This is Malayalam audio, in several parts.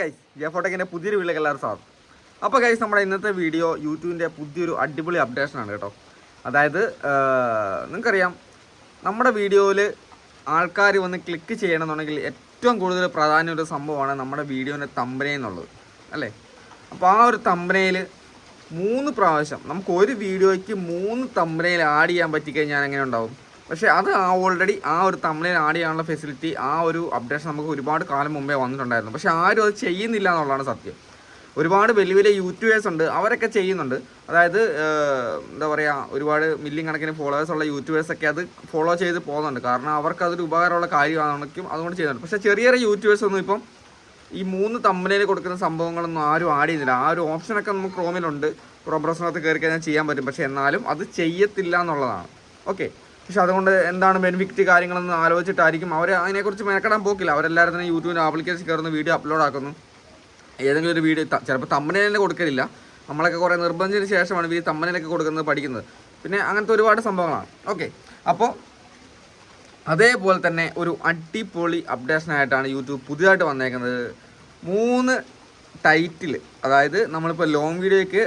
ഗൈസ് ജെഫോട്ടെക്കിന്റെ പുതിയൊരു വീട്ടിലേക്ക് എല്ലാവരും സ്വാഗതം. അപ്പോൾ ഗൈസ് നമ്മുടെ ഇന്നത്തെ വീഡിയോ യൂട്യൂബിന്റെ പുതിയൊരു അടിപൊളി അപ്ഡേഷനാണ് കേട്ടോ. അതായത് നിങ്ങൾക്കറിയാം നമ്മുടെ വീഡിയോയിൽ ആൾക്കാർ വന്ന് ക്ലിക്ക് ചെയ്യണമെന്നുണ്ടെങ്കിൽ ഏറ്റവും കൂടുതൽ പ്രധാന ഒരു സംഭവമാണ് നമ്മുടെ വീഡിയോന്റെ തമ്പനയിൽ എന്നുള്ളത്. അല്ലേ? അപ്പോൾ ആ ഒരു തമ്പനയിൽ മൂന്ന് പ്രാവശ്യം നമുക്ക് ഒരു വീഡിയോയ്ക്ക് മൂന്ന് തമ്പനയിൽ ആഡ് ചെയ്യാൻ പറ്റിക്കഴിഞ്ഞാൽ എങ്ങനെ ഉണ്ടാവും? പക്ഷേ അത് ഓൾറെഡി ആ ഒരു തമിഴിൽ ആഡ് ചെയ്യാനുള്ള ഫെസിലിറ്റി ആ ഒരു അപ്ഡേഷൻ നമുക്ക് ഒരുപാട് കാലം മുമ്പേ വന്നിട്ടുണ്ടായിരുന്നു. പക്ഷേ ആരും അത് ചെയ്യുന്നില്ല എന്നുള്ളതാണ് സത്യം. ഒരുപാട് വലിയ വലിയ യൂട്യൂബേഴ്സ് ഉണ്ട് അവരൊക്കെ ചെയ്യുന്നുണ്ട്. അതായത് എന്താ പറയുക ഒരുപാട് മില്യൺ കണക്കിന് ഫോളോവേഴ്സ് ഉള്ള യൂട്യൂബേഴ്സ് ഒക്കെ അത് ഫോളോ ചെയ്ത് പോകുന്നുണ്ട്. കാരണം അവർക്ക് അതൊരു ഉപകാരമുള്ള കാര്യമാണെങ്കിലും അതുകൊണ്ട് ചെയ്യുന്നുണ്ട്. പക്ഷേ ചെറിയ ചെറിയ യൂട്യൂബേഴ്സ് ഒന്നും ഇപ്പം ഈ മൂന്ന് തമ്മിലേൽ കൊടുക്കുന്ന സംഭവങ്ങളൊന്നും ആരും ആഡ് ചെയ്യുന്നില്ല. ആ ഒരു ഓപ്ഷനൊക്കെ നമുക്ക് ക്രോമിലുണ്ട് ക്രോം ബ്രൗസറിനകത്ത് കയറി കഴിഞ്ഞാൽ ചെയ്യാൻ പറ്റും. പക്ഷേ എന്നാലും അത് ചെയ്യത്തില്ല എന്നുള്ളതാണ്. ഓക്കെ പക്ഷെ അതുകൊണ്ട് എന്താണ് ബെനിഫിറ്റ് കാര്യങ്ങളെന്ന് ആലോചിച്ചിട്ടായിരിക്കും. അവർ അതിനെക്കുറിച്ച് മെനക്കെടാൻ പോക്കില്ല. അവരെല്ലാവരും തന്നെ യൂട്യൂബിന്റെ ആപ്ലിക്കേഷൻ കയറുന്ന വീഡിയോ അപ്ലോഡ് ആക്കുന്നു. ഏതെങ്കിലും ഒരു വീഡിയോ ചിലപ്പോൾ തമ്മനേലിന് കൊടുക്കലില്ല. നമ്മളൊക്കെ കുറേ നിർബന്ധത്തിന് ശേഷമാണ് ഈ തമ്മനയിലൊക്കെ കൊടുക്കുന്നത് പഠിക്കുന്നത്. പിന്നെ അങ്ങനത്തെ ഒരുപാട് സംഭവങ്ങളാണ്. ഓക്കെ അപ്പോൾ അതേപോലെ തന്നെ ഒരു അടിപൊളി അപ്ഡേഷനായിട്ടാണ് യൂട്യൂബ് പുതിയതായിട്ട് വന്നേക്കുന്നത്. മൂന്ന് ടൈറ്റിൽ അതായത് നമ്മളിപ്പോൾ ലോങ് വീഡിയോയ്ക്ക്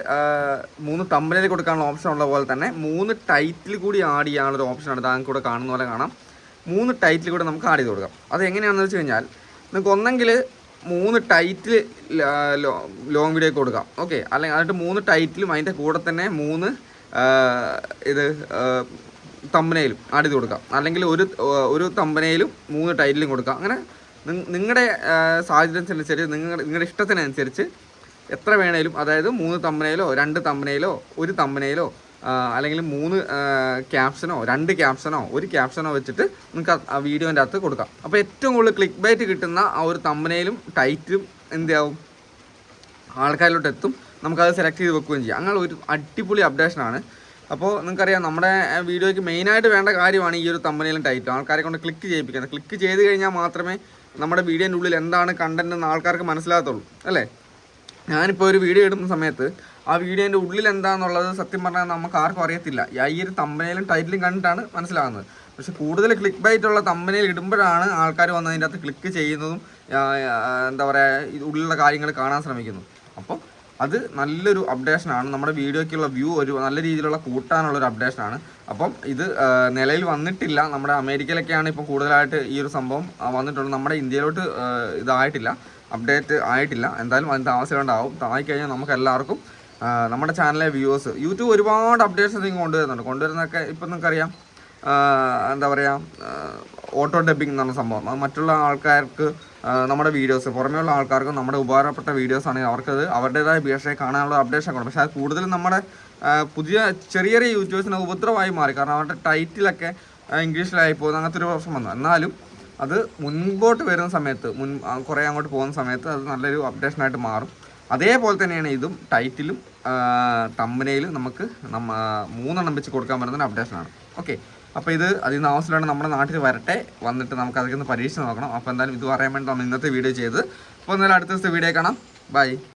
മൂന്ന് തമ്പനയിൽ കൊടുക്കാനുള്ള ഓപ്ഷൻ ഉള്ള പോലെ തന്നെ മൂന്ന് ടൈറ്റിൽ കൂടി ആഡ് ചെയ്യാനുള്ളൊരു ഓപ്ഷനാണ് താങ്കൾ കൂടെ കാണുന്ന പോലെ കാണാം. മൂന്ന് ടൈറ്റിൽ കൂടെ നമുക്ക് ആഡ് ചെയ്ത് കൊടുക്കാം. അത് എങ്ങനെയാണെന്ന് വെച്ച് കഴിഞ്ഞാൽ നിങ്ങൾക്ക് ഒന്നെങ്കിൽ മൂന്ന് ടൈറ്റിൽ ലോങ് വീഡിയോയ്ക്ക് കൊടുക്കാം. ഓക്കെ അല്ലെങ്കിൽ അതിന്റെ മൂന്ന് ടൈറ്റിലും അതിന്റെ കൂടെ തന്നെ മൂന്ന് ഇത് തമ്പനയിലും ആഡ് ചെയ്ത് കൊടുക്കാം. അല്ലെങ്കിൽ ഒരു ഒരു തമ്പനയിലും മൂന്ന് ടൈറ്റിലും കൊടുക്കാം. അങ്ങനെ നിങ്ങളുടെ സാഹചര്യത്തിനനുസരിച്ച് നിങ്ങൾ നിങ്ങളുടെ ഇഷ്ടത്തിനനുസരിച്ച് എത്ര വേണേലും അതായത് മൂന്ന് തമ്പനയിലോ രണ്ട് തമ്പനയിലോ ഒരു തമ്പനയിലോ അല്ലെങ്കിൽ മൂന്ന് ക്യാപ്ഷനോ രണ്ട് ക്യാപ്ഷനോ ഒരു ക്യാപ്ഷനോ വെച്ചിട്ട് നിങ്ങൾക്ക് ആ വീഡിയോന്റെ അകത്ത് കൊടുക്കാം. അപ്പോൾ ഏറ്റവും കൂടുതൽ ക്ലിക്ക് ബൈറ്റ് കിട്ടുന്ന ആ ഒരു തമ്പനയിലും ടൈറ്റും എന്താവും ആൾക്കാരിലോട്ട് എത്തും. നമുക്കത് സെലക്ട് ചെയ്ത് വെക്കുകയും ചെയ്യാം. അങ്ങനെ ഒരു അടിപൊളി അപ്ഡേഷനാണ് അപ്പോൾ നിങ്ങൾക്കറിയാം നമ്മുടെ വീഡിയോയ്ക്ക് മെയിനായിട്ട് വേണ്ട കാര്യമാണ് ഈ ഒരു തമ്പനയിലും ടൈറ്റും ആൾക്കാരെ കൊണ്ട് ക്ലിക്ക് ചെയ്യിപ്പിക്കുന്നത്. ക്ലിക്ക് ചെയ്ത് കഴിഞ്ഞാൽ മാത്രമേ നമ്മുടെ വീഡിയോന്റെ ഉള്ളിൽ എന്താണ് കണ്ടന്റ് എന്ന് ആൾക്കാർക്ക് മനസ്സിലാകത്തുള്ളൂ അല്ലേ? ഞാനിപ്പോൾ ഒരു വീഡിയോ ഇടുന്ന സമയത്ത് ആ വീഡിയോന്റെ ഉള്ളിൽ എന്താണെന്നുള്ളത് സത്യം പറഞ്ഞാൽ നമുക്ക് ആർക്കും അറിയത്തില്ല. ഈ ഒരു തമ്പനയിലും ടൈറ്റിലും കണ്ടിട്ടാണ് മനസ്സിലാകുന്നത്. പക്ഷെ കൂടുതൽ ക്ലിക്ക് ബൈറ്റ് ഉള്ള തമ്പനയിൽ ഇടുമ്പോഴാണ് ആൾക്കാർ വന്ന് അതിന്റെ അകത്ത് ക്ലിക്ക് ചെയ്യുന്നതും എന്താ പറയുക ഉള്ളിലുള്ള കാര്യങ്ങൾ കാണാൻ ശ്രമിക്കുന്നു അപ്പം അത് നല്ലൊരു അപ്ഡേഷൻ ആണ്. നമ്മുടെ വീഡിയോയ്ക്കുള്ള വ്യൂ ഒരു നല്ല രീതിയിലുള്ള കൂട്ടാനുള്ള ഒരു അപ്ഡേഷൻ ആണ്. അപ്പം ഇത് നിലയിൽ വന്നിട്ടില്ല. നമ്മുടെ അമേരിക്കയിലൊക്കെയാണ് ഇപ്പോൾ കൂടുതലായിട്ട് ഈ ഒരു സംഭവം വന്നിട്ടുള്ളത്. നമ്മുടെ ഇന്ത്യയിലോട്ട് ഇതായിട്ടില്ല. അപ്ഡേറ്റ് ആയിട്ടില്ല. എന്തായാലും അതിന് ഉണ്ടാവും താങ്ങിക്കഴിഞ്ഞാൽ നമുക്ക് എല്ലാവർക്കും നമ്മുടെ ചാനലിലെ വ്യൂവേഴ്സ് യൂട്യൂബ് ഒരുപാട് അപ്ഡേറ്റ്സ് നിങ്ങൾ കൊണ്ടുവരുന്നുണ്ട്. കൊണ്ടുവരുന്നതൊക്കെ ഇപ്പം നിങ്ങൾക്കറിയാം. എന്താ പറയുക ഓട്ടോ ഡബിങ് എന്ന് പറഞ്ഞ സംഭവം. അത് മറ്റുള്ള ആൾക്കാർക്ക് നമ്മുടെ വീഡിയോസ് പുറമേയുള്ള ആൾക്കാർക്കും നമ്മുടെ ഉപകാരപ്പെട്ട വീഡിയോസ് ആണെങ്കിൽ അവർക്കത് അവരുടേതായ ഭാഷയെ കാണാനുള്ള അപ്ഡേഷൻ കൊടുക്കും പക്ഷേ അത് കൂടുതലും നമ്മുടെ പുതിയ ചെറിയ ചെറിയ യൂട്യൂബേഴ്സിന് ഉപദ്രവമായി മാറി. കാരണം അവരുടെ ടൈറ്റിലൊക്കെ ഇംഗ്ലീഷിലായി പോകുന്ന. അങ്ങനത്തെ ഒരു പ്രശ്നം വന്നു. എന്നാലും അത് മുൻപോട്ട് വരുന്ന സമയത്ത് മുൻ കുറേ അങ്ങോട്ട് പോകുന്ന സമയത്ത് അത് നല്ലൊരു അപ്ഡേഷനായിട്ട് മാറും. അതേപോലെ തന്നെയാണ് ഇതും ടൈറ്റിലും തമ്പനയിലും നമുക്ക് നമ്മ മൂന്നെണ്ണം വെച്ച് കൊടുക്കാൻ പറ്റുന്ന അപ്ഡേഷനാണ് ഓക്കെ അപ്പോൾ ഇത് അതിൽ നിന്ന് ആവശ്യമാണ് നമ്മുടെ നാട്ടിൽ വരട്ടെ. വന്നിട്ട് നമുക്ക് അതൊക്കെ ഒന്ന് പരീക്ഷിച്ച് നോക്കണം. അപ്പോൾ എന്തായാലും ഇത് പറയാൻ വേണ്ടി നമ്മൾ ഇന്നത്തെ വീഡിയോ ചെയ്ത് അപ്പോൾ എന്തായാലും അടുത്ത ദിവസത്തെ വീഡിയോ കാണാം. ബൈ